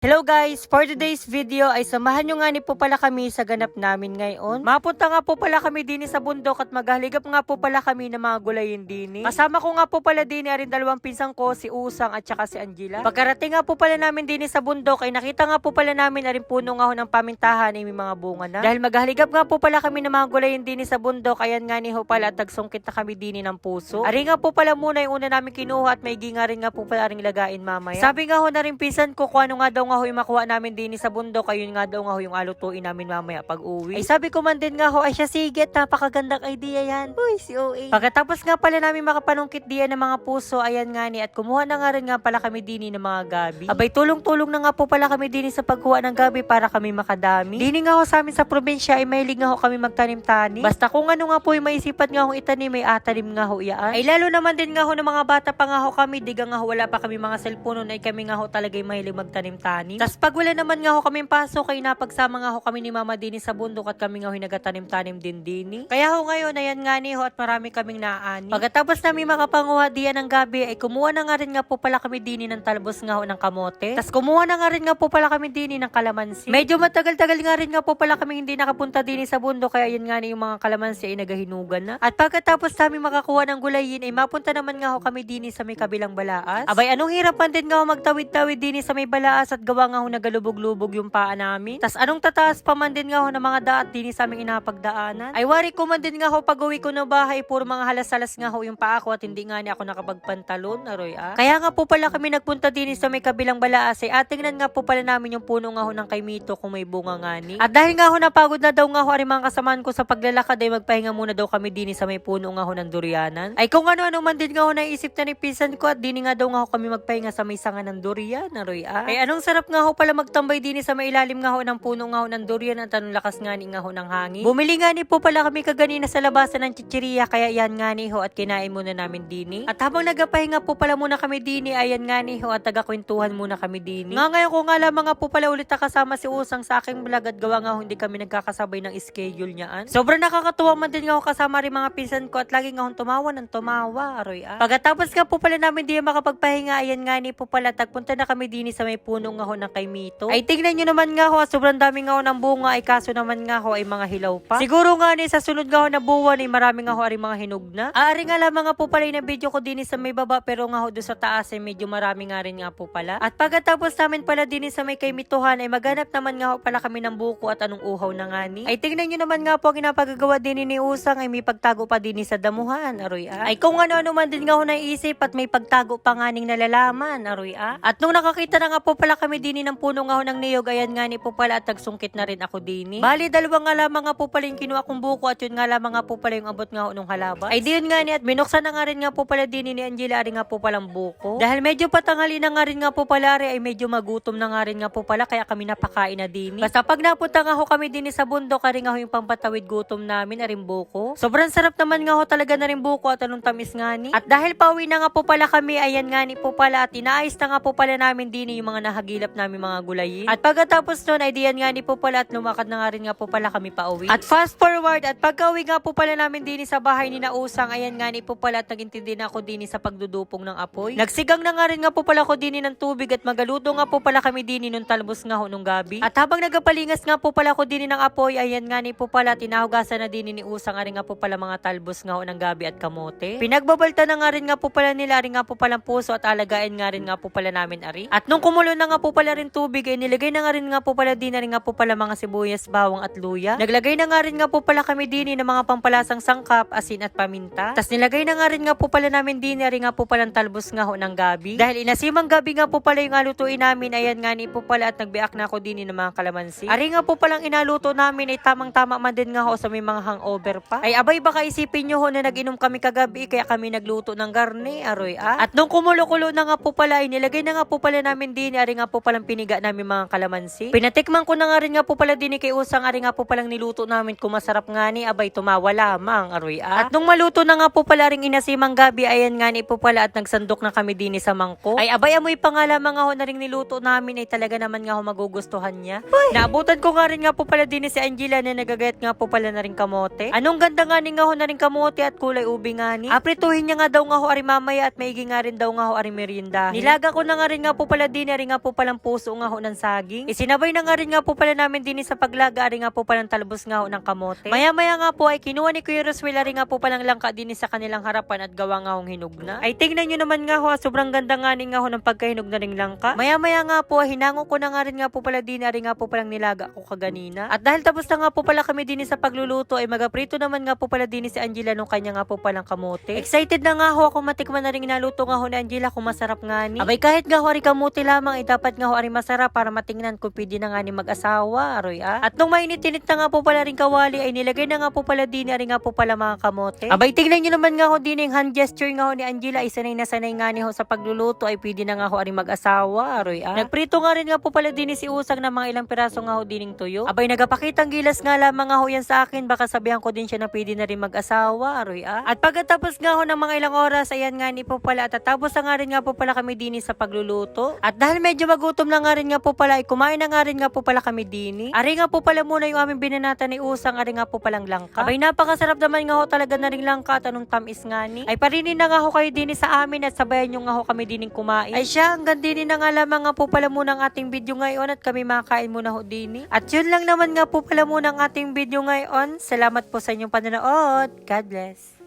Hello guys! For today's video ay samahan nyo nga ni po pala kami sa ganap namin ngayon. Mapunta nga po pala kami din sa bundok at maghaligap nga po pala kami ng mga gulayin din. Kasama ko nga po pala din rin dalawang pinsang ko, si Usang at saka si Angela. Pagkarating nga po pala namin din sa bundok ay nakita nga po pala namin na rin puno nga ho ng pamintahan ay may mga bunga na. Dahil maghaligap nga po pala kami ng mga gulayin din sa bundok, ayan nga ni ho pala at nagsungkit na kami din ng puso. Ari nga po pala muna yung una namin kinuha at may nga rin nga po pala ring lagain mamaya. Sabi nga ho na rin pinsan ko kung ano nga daw nga ho yung makuha namin din sa bundok, ayun nga daw nga ho yung alutuin namin mamaya pag uwi. Ay sabi ko man din nga ho, ay siya sige, napakagandang idea yan. Uy, si OA. Pagkatapos nga pala namin makapanungkit diyan ng mga puso, ayan nga ni, at kumuha na nga rin nga pala kami din ng mga gabi. Abay, tulong-tulong na nga po pala kami din sa pagkuha ng gabi para kami makadami. Dini nga ho sa amin sa probinsya ay mahilig nga ho kami magtanim-tanim. Basta kung ano nga po yung maisipan nga ho itanim, may atanim nga ho iyaan. Ay lalo naman din nga ho ng mga bata pa nga ho kami, diga nga ho wala pa kami mga cellphone ay kami nga ho talaga mahilig magtanim-tanim. Tas pag wala naman nga ho kami pasok ay napagsama nga ho kami ni Mama Dini sa bundok at kami nga ho yung nagatanim-tanim din dini. Kaya ho ngayon ayan nga ni ho at marami kaming naani. Pagkatapos namin makapanguha diyan ng gabi ay kumuha na nga rin nga po pala kami dini ng talbos nga ho ng kamote. Tas kumuha na nga rin nga po pala kami dini ng kalamansi. Medyo matagal-tagal nga rin nga po pala kami hindi nakapunta dini sa bundok kaya yun nga ni yung mga kalamansi ay nagahinugan na. At pagkatapos namin makakuha ng gulayin ay mapunta naman nga ho kami dini sa may kabilang balaas. Abay anong hirapan din nga ho magtawid-tawid dini sa may balaas at gawa nga ho nagalubog-lubog yung paa namin. Tas anong tataas pa man din nga ho ng mga daat dini sa aming inapagdaanan. Ay wari ko man din nga ho pag uwi ko ng bahay puro mga halas-halas nga ho yung paa ko at hindi nga ni ako nakapagpantalon aroy ah. Kaya nga po pala kami nagpunta dini sa may kabilang balaas ay atingnan nga po pala namin yung puno nga ho ng kaimito kung may bunga nga ni. At dahil nga ho napagod na daw nga ho ari mga kasamaan ko sa paglalakad ay magpahinga muna daw kami dini sa may puno nga ho ng durianan. Ay kung ano-ano man din nga ho naisip na ni pinsan ko at dini nga daw nga ho kami magpahinga sa may sanga ng durian aroy ah. Ay anong sarap nga ho pala magtambay dini sa may ilalim nga ho ng puno nga ho ng durian at anong lakas nga ni nga ho ng hangin. Bumili nga ni po pala kami kaganina sa labasan ng chichiriya kaya yan nga ni ho at kinain muna namin dini. At habang nagapahinga po pala muna kami dini ayan nga ni ho at tagakwentuhan muna kami dini. Nga ngayon ko nga lamang nga po pala ulit nakasama si Usang sa aking vlog at gawa nga ho hindi kami nagkakasabay ng schedule niyaan. Sobrang nakakatuwa man din nga ho kasama rin mga pinsan ko at lagi nga ho tumawa ng tumawa aroy ah. Pagkatapos nga po pala namin di makapagpahinga ayan nga ni po pala tagpunta na kami dini sa may puno nga ho ng kay Mito. Ay tingnan nyo naman nga ho sobrang dami nga ho ng bunga ay kaso naman nga ho ay mga hilaw pa. Siguro nga ni sa sunod nga ho na buwan ay marami nga ho ari mga hinog na. Ari nga lamang nga po pala yung video ko din sa may baba pero nga ho doon sa taas ay medyo marami nga rin nga po pala. At pagkatapos namin pala din sa may kay Mituhan ay maghanap naman nga ho pala kami ng buko at anong uhaw na nga ni. Ay tingnan nyo naman nga po ang ginapagagawa din ni Usang ay may pagtago pa din sa damuhan. Aroy ah. Ay kung ano-ano man din nga ho naisip at may pagtago pa nga ning nalalaman. Aroy ah. At nung nakakita na nga po pala kami din ng puno nga ho ng niyog ayan nga ni po pala at nagsungkit na rin ako din. Bali dalawa nga lamang nga po pala yung kinuha kong buko at yun nga lamang nga po pala yung abot nga ho nung halabas. Ay di yun nga ni at binuksan na nga rin nga po pala din ni Angela ari nga po palang buko. Dahil medyo patangali na nga rin nga po pala ari ay medyo magutom na nga rin nga po pala kaya kami napakain na din. Basta pag napunta nga ho kami din sa bundok ari nga ho yung pampatawid gutom namin aring buko. Sobrang sarap naman nga ho talaga na rin buko at anong tamis nga ni. At dahil pauwi na nga po pala kami ayan nga ni po pala at inaayos na nga po pala namin din yung mga nahagilap namin mga gulayin. At pagkatapos nun ay diyan nga ni po pala at lumakad na nga rin nga po pala kami pauwi. At fast forward at pagka-uwi nga po pala namin din sa bahay ni Nausang ayan nga ni po pala at nagintindi na ako din sa pagdudupong ng apoy. Nagsigang na nga rin nga po pala ko din ng tubig at magaluto nga po pala kami din nung talbos nga ho gabi. At habang nagapalingas nga po pala ko din ng apoy ayan nga ni po pala tinahugasan na din ni Usang ari nga po pala mga talbos nga ho ng gabi at kamote. Pinagbabalta na nga rin nga po pala nila ari nga po palang puso at alagain nga rin nga po pala namin ari. At nung kumulo na nga po pala rin tubig ay nilagay na nga rin nga po pala din na rin nga po pala mga sibuyas, bawang at luya. Naglagay na nga rin nga po pala kami din ng mga pampalasang sangkap, asin at paminta. Tas nilagay na nga rin nga po pala namin din na rin nga po palang talbos nga ho ng gabi. Dahil inasimang gabi nga po pala yung alutuin namin, ayan nga ni po pala at nagbiak na ako din ng mga kalamansi. Ari nga po palang inaluto namin ay tamang-tama man din nga ho sa may mga hangover pa. Ay abay baka isipin nyo ho na nag-inom kami kagabi kaya kami nagluto ng garne, aroy ah. At nung kumulo-kulo na nga po pala ay nilagay na nga po pala namin din, ari nga po palang piniga namin mga kalamansi. Pinatikman ko na nga rin nga po pala din ni kay Usang, ari nga po palang niluto namin kung masarap nga ni, abay tumawa lamang, aroy ah. At nung maluto na nga po pala ring inasimang gabi, ayan nga ni po pala at nagsandok na kami din sa mangko. Ay abay amoy pa nga lamang ako na ring niluto namin ay talaga naman nga ho magugustuhan niya. Naabutan ko nga rin nga po pala din si Angela na nagagayat nga po pala na rin kamote. Anong ganda nga ni nga ho na rin kamote at kulay ubi nga ni. Aprituhin niya nga daw nga ho ari mamaya at maigi nga rin daw nga ho ari merienda. Nilaga ko na nga rin nga po pala din, ari nga po pala palang puso nga ho ng saging. Isinabay na nga rin nga po pala namin din sa paglaga, ari nga po palang talbos nga ho ng kamote. Maya-maya nga po ay kinuha ni Kuya Roswell, ari nga po palang langka din sa kanilang harapan at gawa nga hong hinog na. Ay tingnan nyo naman nga ho, ah, sobrang ganda nga ni nga ho ng pagkahinog na ring langka. Maya-maya nga po, hinango ko na nga rin nga po pala din, ari nga po palang nilaga ko kaganina. At dahil tapos na nga po pala kami din sa pagluluto, ay magaprito naman nga po pala din si Angela nung kanya nga po palang kamote. Excited na nga ho ako matikman na rin inaluto nga ho ni Angela kung masarap nga ni. Abay kahit nga ho ari kamote lamang, ay dapat nga ho ari masarap para matingnan kung pwede na nga ni mag-asawa, aroy ah. At nung mainit-init na nga po pala rin kawali, ay nilagay na nga po pala din, ari nga po pala mga kamote. Abay tignan nyo naman nga ho din yung hand gesture nga ho ni Angela, ay sanay na sanay nga ni ho sa pagluluto, ay pwede na nga ho ari mag-asawa, aroy ah. Nagprito nga rin nga po pala din si Usang na mga ilang piraso nga ho dining tuyo. Abay nagapakitang gilas nga lamang nga ho yan sa akin, baka sabihan ko din siya na pwede na rin mag-asawa, aroy ah. At pagkatapos nga ho ng mga ilang oras, ayan nga ni po pala, at tatapos na nga rin nga po pala kami dini sa pagluluto. At dahil medyo magutom na nga rin nga po pala, ay kumain na nga rin nga po pala kami dini. Ari nga po pala muna yung aming binanata ni Usang, ari nga po palang langka. Abay napakasarap naman nga ho talaga na rin langka at anong tamis nga ni. Ay parinin na nga ho kayo dini sa amin at sabayan nyo nga ho kami dining kumain. Ay siya, hanggang dini na nga lamang nga po pala muna ang ating video ngayon at kami makakain muna ho dini. At yun lang naman nga po pala muna ang ating video ngayon. Salamat po sa inyong panonood. God bless.